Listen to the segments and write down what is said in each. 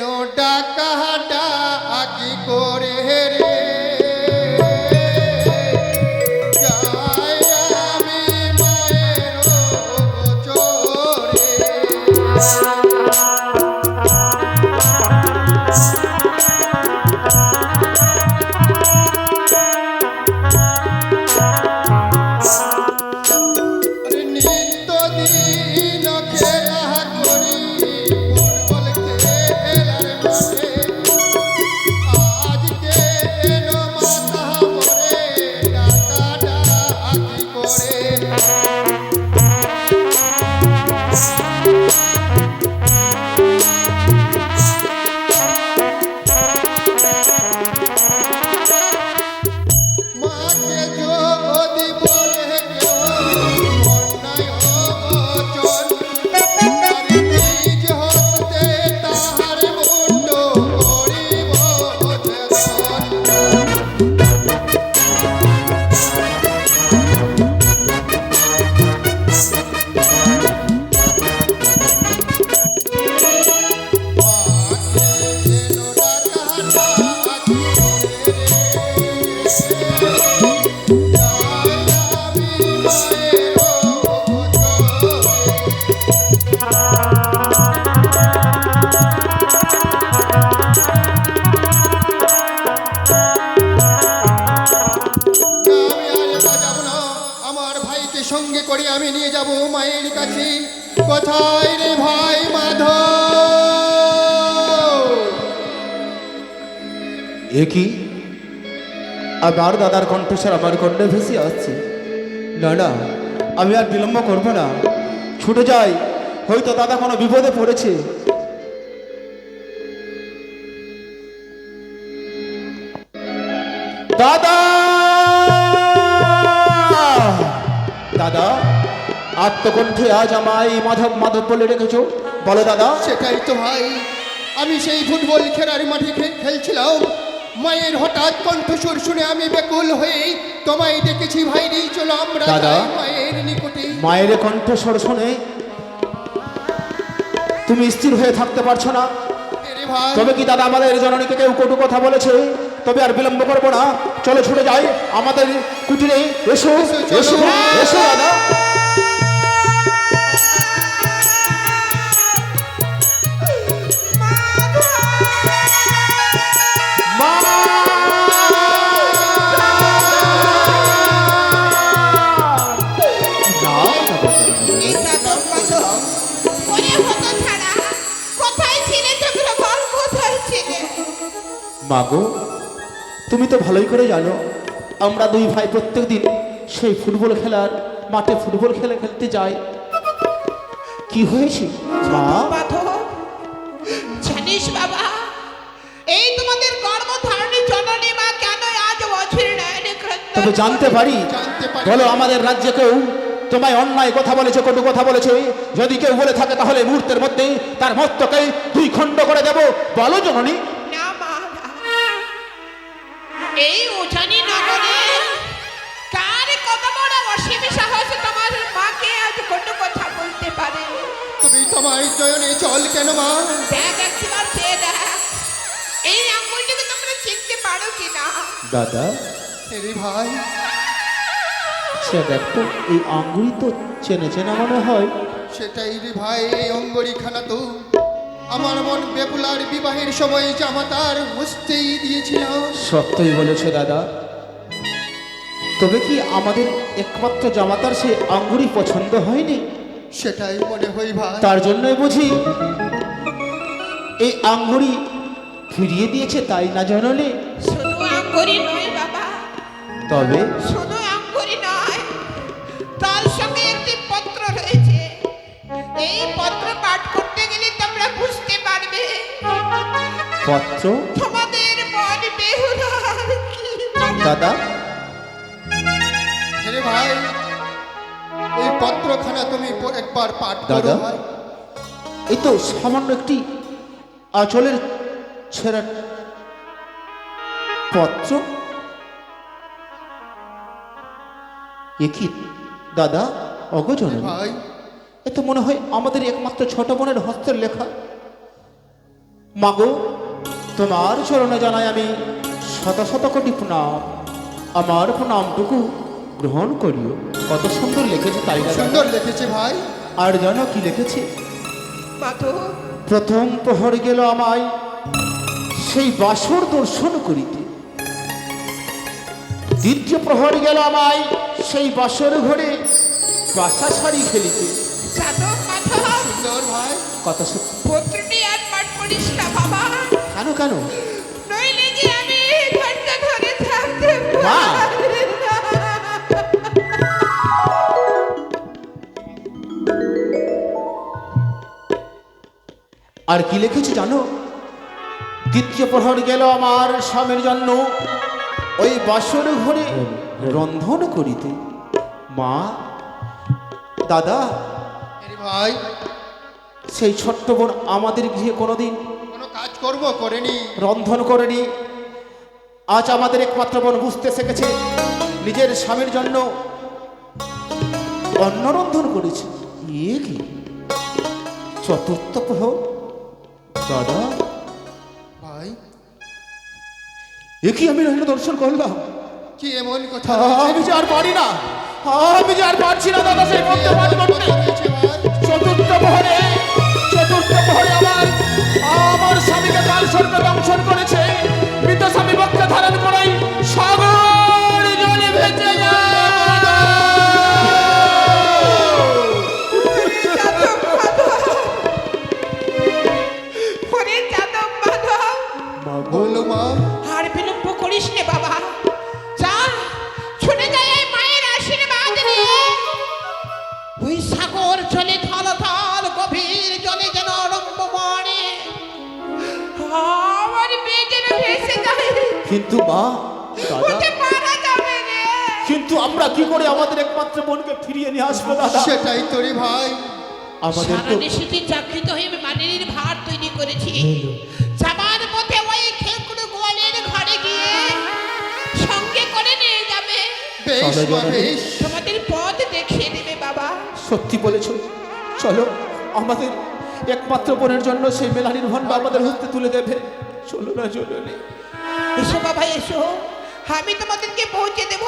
No ডাকা ডাকি করে রে। সঙ্গে করে আমি নিয়ে যাব মায়ের কাছে। কোথায় রে ভাই মাধব? এ কি? আবার দাদার কণ্ঠস্বর আমার কণ্ঠে ভেসে আসছে। না না, আমি আর বিলম্ব করব না। ছুটে যাই, হয়তো দাদা কোনো বিপদে পড়েছে। দাদা! আত্মকণ্ঠে আজ আমায় মাধব মাধব বলে রেখেছো? বলো দাদা। সেটাই তো ভাই আমি সেই ফুটবল খেলার মাঠে খেলছিলাম। মায়ের হঠাৎ কণ্ঠস্বর শুনে আমি বেকুল হয়ে তোমায় দেখেছি ভাই রে চলো আমরা দাদা। মায়ের নিকটে। মায়ের কণ্ঠস্বর শুনে তুমি স্থির হয়ে থাকতে পারছ না। রে ভাই। তবে কি দাদা আমাদের জননীকে কেউ কটু কথা বলেছে? তবে আর বিলম্ব করব না। চলো ছুটে যাই। আমাদের কুটিরে এসো, এসো এসো দাদা। মাগো তুমি তো ভালোই করে জানো আমরা দুই ভাই প্রত্যেক দিন সেই ফুটবল খেলার মাঠে ফুটবল খেলে খেলতে যাই। কি হয়েছে? মা? জানিস বাবা এই তোমাদের গর্ভধারণী জননী মা কেন আজ বছর তবে জানতে পারি। জানতে পারি। বলো আমাদের রাজ্যে কেউ তোমায় অন্যায় কথা বলেছে কটু কথা বলেছে? যদি কেউ বলে থাকে তাহলে মুহূর্তের মধ্যে তার মস্তকে দুই খণ্ড করে দেব। বলো জননী। এই উঠানি নগরে। কার কত বড় অসীম সাহস তোমার মাকে আজ কোনো কথা বলতে পারে? তুমি তোমায় জয়নে চল কেন মা? দেখ একবার চেয়ে দেখ। এই আঙ্গুলটিকে তোমরা চিনতে পারো কি না দাদা রে ভাই। সে দেখো এই আঙ্গুলি তো চেনে চেনা মনে হয়। সেটাই রে ভাই এই অঙ্গরিখানা তো। আমার মন বেপুলার বিবাহের সময় জামাতার হস্তেই দিয়েছিলাম সত্যই বলেছে দাদা। তবে কি আমাদের একমাত্র জামাতার সে আঙ্গুরি পছন্দ হয়নি? সেটাই মনে হয় ভাই। তার জন্যই বুঝি এই আঙ্গুরি ফিরিয়ে দিয়েছে তাই না জানলে শুধু আঙ্গুরি নয় বাবা। তবে? শুধু আঙ্গুরি নয় তার সঙ্গে একটি পত্র রয়েছে। এই পত্র পাঠ করতে পত্র? তোমাদের মন বেহুলার কি দাদা? রে ভাই এই পত্রখানা তুমি একবার পাঠ দাদা? ভাই। এই তো সামান্য একটি আঁচলের ছেঁড়া পত্র? এ কি দাদা? অগজন ভাই। এ তো মনে হয় আমাদের একমাত্র ছোট বোনের হস্তের লেখা। মাগো তোমার চরণে জানাই আমি শত শত কোটি প্রণাম। আমার প্রণামটুকু গ্রহণ করিও। কত সুন্দর লিখেছে তাই সুন্দর লিখেছে ভাই। আর জানো কি লিখেছে? প্রথম প্রহর গেল আমায় সেই বাসর দর্শন করিতে। দ্বিতীয় প্রহর গেল আমায় সেই বাসর ঘরে বাসা সুন্দর ভাই। কত কেন? কেন নইলে যে আমি ধৈর্য ধরে থাকতে পারি না। আর কি লিখেছে জানো? দ্বিতীয় প্রহর গেল আমার স্বামীর জন্য। ওই বাসর ঘরে রন্ধন করিতে। মা দাদা ভাই। সেই ছোট্ট বোন আমাদের গৃহে কোনোদিন করব করেনি। রন্ধন করেনি। আজ আমাদের একমাত্র বোন বুঝতে শিখেছে নিজের স্বামীর জন্য অন্ন রন্ধন করেছে কি? চতুর্থ প্রহর? দাদা? ভাই? এ কি আমি রহিল দর্শন করলাম? কি এমন কথা? আমি যে আর পারি না। আমি যে আর পারছি না দাদা সেই মধ্যে পাঠ কিন্তু মা দাদা। কিন্তু আমরা কি করে আমাদের একমাত্র বোনকে ফিরিয়ে নিয়ে আসব দাদা? সেটাই তোরে ভাই। আমাদের তো নিশিতে জাগৃত হয়ে আমি মানের ভার তৈরি করেছি যাবার পথে ওই খেকুড়ো গোয়ালের ঘরে গিয়ে সঙ্গে করে নিয়ে যাবে। বেশ চলো, বেশ তোমাদের পথ দেখিয়ে দেবে বাবা। সত্যি বলেছ। চলো আমাদের একমাত্র বোনের জন্য সেই মেলানির ভণ্ড আমাদের হস্তে তুলে দেবে। চলো না চলো না। এসো বাবা এসো। আমি তোমাদেরকে পৌঁছে দেব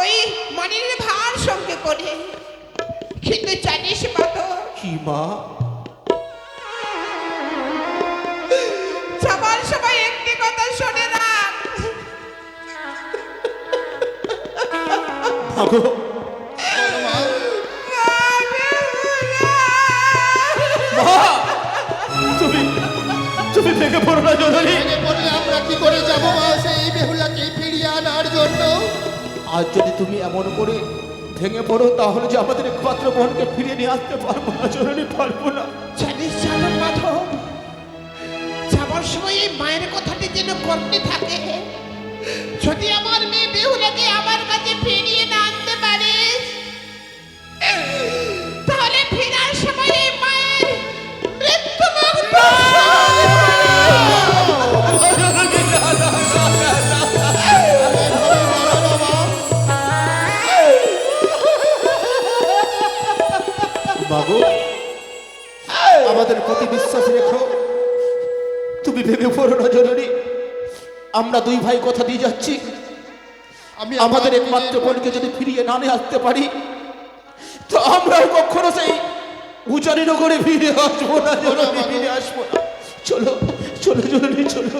ওই মনের ভার সঙ্গে করে। কিন্তু জানিস মাতো কি মা? সবার সবাই একটি কথা শোনে রাখ ভেঙে পড়ো না জননী পড়লে আমরা কি করে যাব? মা সেই বেহুলাকে ফিরিয়ে আনার জন্য। আর যদি তুমি এমন করে ভেঙে পড়ো তাহলে যে আমাদের একমাত্র বোনকে ফিরিয়ে নিয়ে আসতে পারব না জননী পারব না। জানিস জানো মাধব যাবার সময় এই মায়ের কথাটি যেন করতে থাকে। যদি আমার মেয়ে বেহুলাকে আমার কাছে ফিরিয়ে না প্রতি বিশ্বাস রেখো। তুমি ভেবে পড়ো না জরুরি আমরা দুই ভাই কথা দিয়ে যাচ্ছি। আমি আমাদের একমাত্র বোনকে যদি ফিরিয়ে না নিয়ে আসতে পারি তো আমরাও কখনো সেই উচারি নগরে ফিরে আসব না ফিরে আসব না। চলো চলো জরুরি চলো।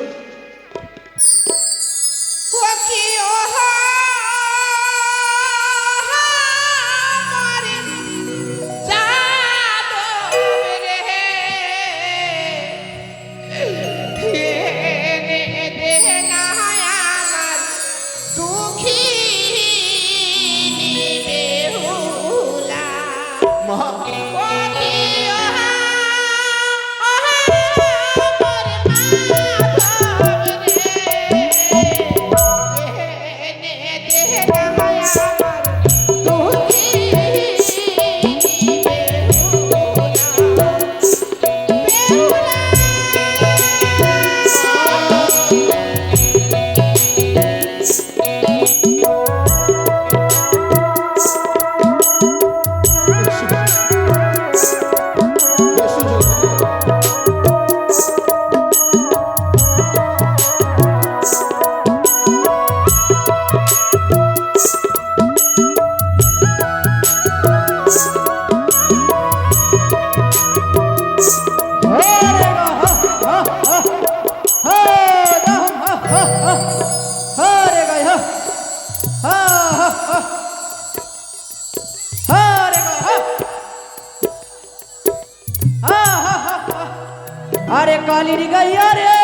বালির গাইয়া রে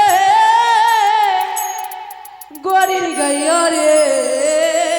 গরির গাইয়া রে।